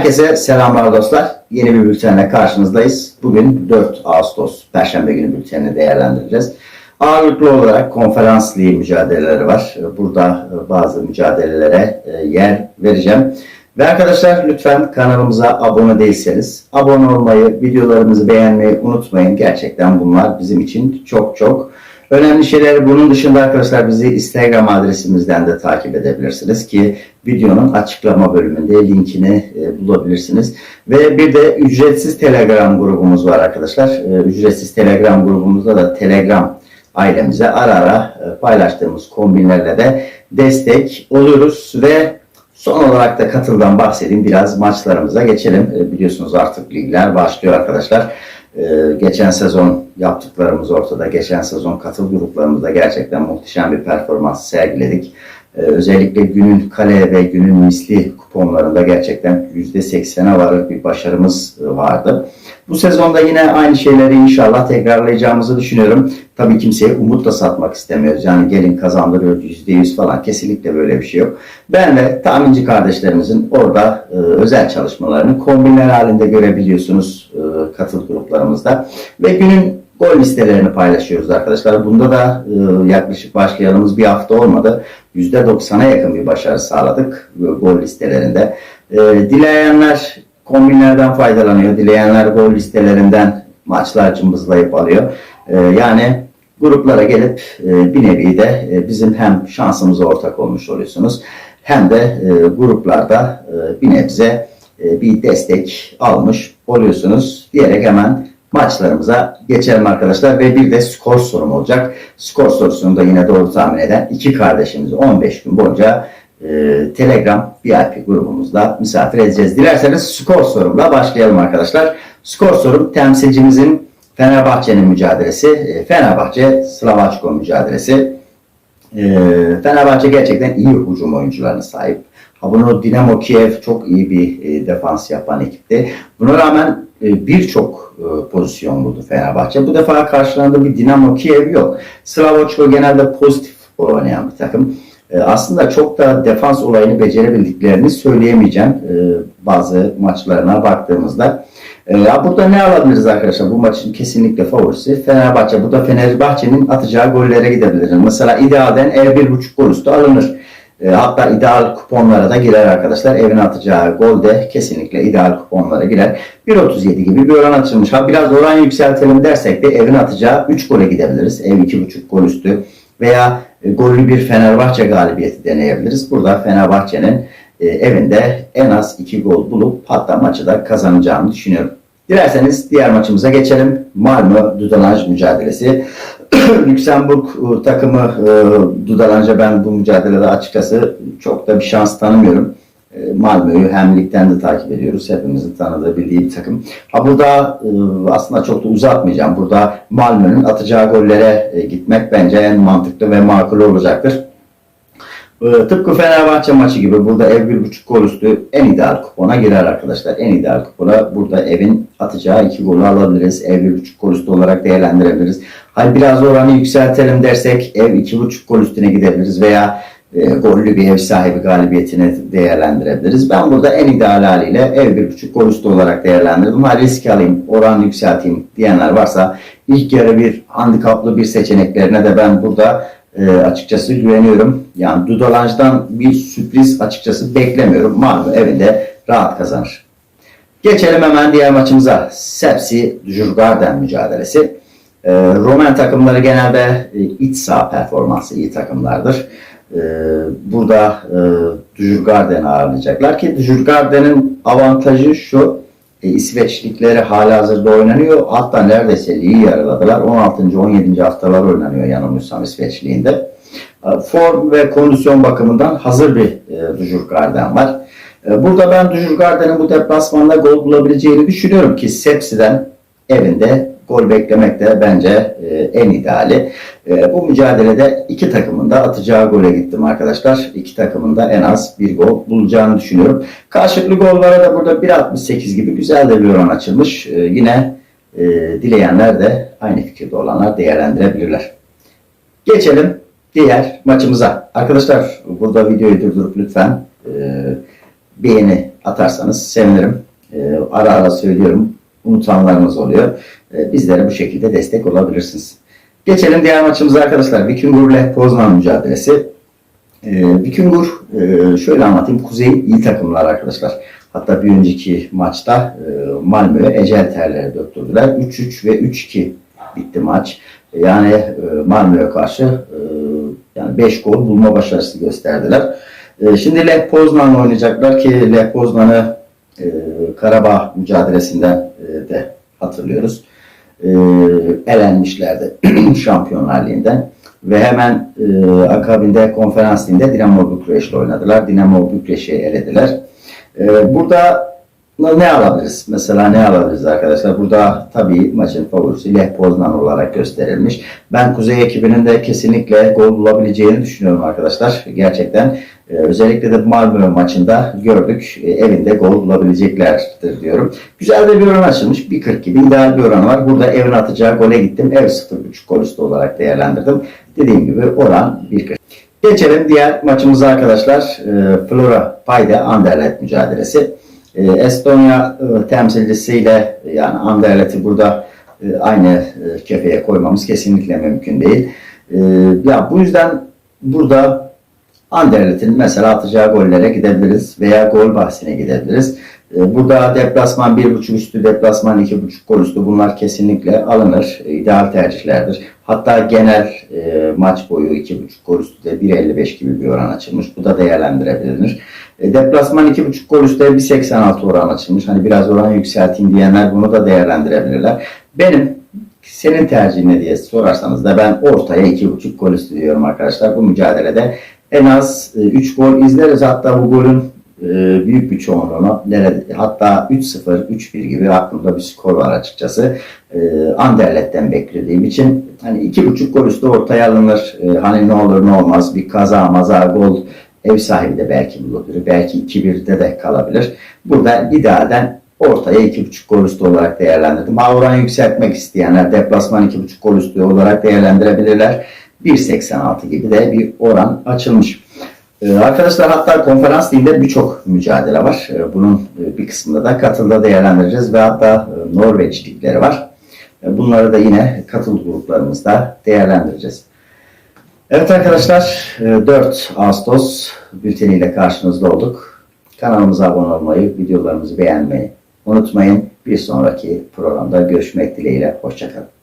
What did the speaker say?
Herkese selamlar dostlar. Yeni bir bültenle karşınızdayız. Bugün 4 Ağustos Perşembe günü bültenini değerlendireceğiz. Ağırlıklı olarak konferans ligi mücadeleleri var. Burada bazı mücadelelere e, yer vereceğim. Ve arkadaşlar lütfen kanalımıza abone değilseniz abone olmayı, videolarımızı beğenmeyi unutmayın. Gerçekten bunlar bizim için çok çok önemli şeyler. Bunun dışında arkadaşlar bizi Instagram adresimizden de takip edebilirsiniz ki videonun açıklama bölümünde linkini e, bulabilirsiniz. Ve bir de ücretsiz Telegram grubumuz var arkadaşlar. E, ücretsiz Telegram grubumuzda da Telegram ailemize ara ara e, paylaştığımız kombinlerle de destek oluyoruz ve Son olarak da katıldan bahsedeyim. Biraz maçlarımıza geçelim. Biliyorsunuz artık ligler başlıyor arkadaşlar. E, geçen sezon yaptıklarımız ortada. Geçen sezon katıl gruplarımızda gerçekten muhteşem bir performans sergiledik. E, özellikle günün kale ve günün misli kuponlarında gerçekten %80'e varır bir başarımız vardı. Bu sezonda yine aynı şeyleri inşallah tekrarlayacağımızı düşünüyorum. Tabii kimseye umut da satmak istemiyoruz. Yani gelin kazandırıyor %100 falan. Kesinlikle böyle bir şey yok. Ben ve tahminci kardeşlerimizin orada e, özel çalışmalarını kombinler halinde görebiliyorsunuz e, katıl gruplarımızda. Ve günün gol listelerini paylaşıyoruz arkadaşlar. Bunda da e, yaklaşık başlayalımız bir hafta olmadı. %90'a yakın bir başarı sağladık e, gol listelerinde. E, dileyenler kombinlerden faydalanıyor. Dileyenler gol listelerinden maçlar cımbızlayıp alıyor. E, yani gruplara gelip e, bir nevi de e, bizim hem şansımıza ortak olmuş oluyorsunuz hem de e, gruplarda e, bir nebze e, bir destek almış oluyorsunuz diyerek hemen maçlarımıza geçelim arkadaşlar ve bir de skor sorum olacak. Skor sorusunu da yine doğru tahmin eden iki kardeşimizi 15 gün boyunca e, Telegram VIP grubumuzda misafir edeceğiz. Dilerseniz skor sorumla başlayalım arkadaşlar. Skor sorum temsilcimizin Fenerbahçe'nin mücadelesi, e, Fenerbahçe Slavaçko mücadelesi. E, Fenerbahçe gerçekten iyi hücum oyuncularına sahip. Ha bunu Dinamo Kiev çok iyi bir e, defans yapan ekipti. Buna rağmen e, birçok e, pozisyon buldu Fenerbahçe. Bu defa karşılarında bir Dinamo Kiev yok. Slavoçko genelde pozitif oynayan bir takım. E, aslında çok da defans olayını becerebildiklerini söyleyemeyeceğim bazı maçlarına baktığımızda. Ya burada ne alabiliriz arkadaşlar? Bu maçın kesinlikle favorisi Fenerbahçe. Bu da Fenerbahçe'nin atacağı gollere gidebilir. Mesela idealden ev bir buçuk gol üstü alınır. E, hatta ideal kuponlara da girer arkadaşlar. Evin atacağı gol de kesinlikle ideal kuponlara girer. 1.37 gibi bir oran açılmış. Ha biraz oran yükseltelim dersek de evin atacağı 3 gole gidebiliriz. Ev 2.5 gol üstü veya e, gollü bir Fenerbahçe galibiyeti deneyebiliriz. Burada Fenerbahçe'nin e, evinde en az 2 gol bulup hatta maçı da kazanacağını düşünüyorum. Dilerseniz diğer maçımıza geçelim. Malmö Dudalanj mücadelesi. Lüksemburg e, takımı e, Dudalanj'a ben bu mücadelede açıkçası çok da bir şans tanımıyorum. E, Malmö'yü hem ligden de takip ediyoruz. Hepimizin tanıdığı bildiği bir takım. Ha burada aslında çok da uzatmayacağım. Burada Malmö'nün atacağı gollere gitmek bence en mantıklı ve makul olacaktır. Tıpkı Fenerbahçe maçı gibi burada ev bir buçuk gol üstü en ideal kupona girer arkadaşlar. En ideal kupona burada evin atacağı iki golü alabiliriz. Ev bir buçuk gol üstü olarak değerlendirebiliriz. Hani biraz oranı yükseltelim dersek ev iki buçuk gol üstüne gidebiliriz veya e, gollü bir ev sahibi galibiyetini değerlendirebiliriz. Ben burada en ideal haliyle ev bir buçuk gol üstü olarak değerlendirdim. Ha risk alayım, oran yükselteyim diyenler varsa ilk yarı bir handikaplı bir seçeneklerine de ben burada e, açıkçası güveniyorum. Yani Dudolanj'dan bir sürpriz açıkçası beklemiyorum. Malmö evinde rahat kazanır. Geçelim hemen diğer maçımıza. Sepsi Jurgarden mücadelesi. E, Roman takımları genelde e, iç saha performansı iyi takımlardır. E, burada e, Dujurgarden'i ağırlayacaklar ki Dujurgarden'in avantajı şu e, İsveçlikleri hala hazırda oynanıyor. Hatta neredeyse ligi yarıladılar. 16. 17. haftalar oynanıyor yanılmıyorsam İsveçliğinde. E, form ve kondisyon bakımından hazır bir e, var. Burada ben Dujurgarden'in bu deplasmanda gol bulabileceğini düşünüyorum ki Sepsi'den evinde gol beklemek de bence e, en ideali. E, bu mücadelede iki takımın da atacağı gole gittim arkadaşlar. İki takımın da en az bir gol bulacağını düşünüyorum. Karşılıklı gollara da burada 1.68 gibi güzel de bir oran açılmış. E, yine dileyenler de aynı fikirde olanlar değerlendirebilirler. Geçelim diğer maçımıza. Arkadaşlar burada videoyu durdurup lütfen beğeni atarsanız sevinirim. Ara ara söylüyorum. Unutanlarımız oluyor. E, bizlere bu şekilde destek olabilirsiniz. Geçelim diğer maçımıza arkadaşlar. Vikingur ile Poznan mücadelesi. E, Vikingur şöyle anlatayım. Kuzey iyi takımlar arkadaşlar. Hatta bir önceki maçta e, Malmö'ye ecel terleri döktürdüler. 3-3 ve 3-2 bitti maç. Yani e, Malmö'ye karşı e, yani 5 gol bulma başarısı gösterdiler. E, şimdi Lech Poznan'la oynayacaklar ki Lech Poznan'ı e, Karabağ mücadelesinden e, de hatırlıyoruz. E, elenmişlerdi Şampiyonlar Ligi'nden ve hemen e, akabinde konferans liginde Dinamo Bükreş'le oynadılar. Dinamo Bükreş'i elediler. E, burada ne alabiliriz? Mesela ne alabiliriz arkadaşlar? Burada tabii maçın favorisi Lech Poznan olarak gösterilmiş. Ben Kuzey ekibinin de kesinlikle gol bulabileceğini düşünüyorum arkadaşlar. Gerçekten e, özellikle de Malmö maçında gördük. E, evinde gol bulabileceklerdir diyorum. Güzel de bir oran açılmış. 1.42 gibi ideal bir oran var. Burada evin atacağı gole gittim. Ev 0.5 gol üstü olarak değerlendirdim. Dediğim gibi oran 1.40. Geçelim diğer maçımıza arkadaşlar. E, Flora Payda Anderlecht mücadelesi. E, Estonya e, temsilcisiyle yani Anderlecht'i burada e, aynı e, kefeye koymamız kesinlikle mümkün değil. E, ya bu yüzden burada Anderlecht'in mesela atacağı gollere gidebiliriz veya gol bahsine gidebiliriz. E, Burada deplasman 1.5 üstü, deplasman 2.5 gol üstü bunlar kesinlikle alınır. E, ideal tercihlerdir. Hatta genel e, maç boyu 2.5 gol üstü de 1.55 gibi bir oran açılmış. Bu da değerlendirebilir. E, deplasman 2.5 gol üstü de 1.86 oran açılmış. Hani biraz oranı yükselteyim diyenler bunu da değerlendirebilirler. Benim senin tercihin ne diye sorarsanız da ben ortaya 2.5 gol üstü diyorum arkadaşlar. Bu mücadelede en az 3 gol izleriz. Hatta bu golün e, büyük bir çoğunluğunu nerede, hatta 3-0, 3-1 gibi aklımda bir skor var açıkçası. E, Anderlet'ten beklediğim için hani 2.5 gol üstü ortaya alınır. E, hani ne olur ne olmaz bir kaza maza gol ev sahibi de belki bulabilir. Belki 2-1'de de kalabilir. Burada idealden ortaya 2.5 gol üstü olarak değerlendirdim. Ha yükseltmek isteyenler deplasman 2.5 gol üstü olarak değerlendirebilirler. 1.86 gibi de bir oran açılmış. Ee, arkadaşlar hatta konferans liginde birçok mücadele var. Ee, bunun e, bir kısmında da katılda değerlendireceğiz ve hatta e, Norveç ligleri var. E, bunları da yine katıl gruplarımızda değerlendireceğiz. Evet arkadaşlar 4 Ağustos bülteniyle karşınızda olduk. Kanalımıza abone olmayı, videolarımızı beğenmeyi unutmayın. Bir sonraki programda görüşmek dileğiyle. Hoşçakalın.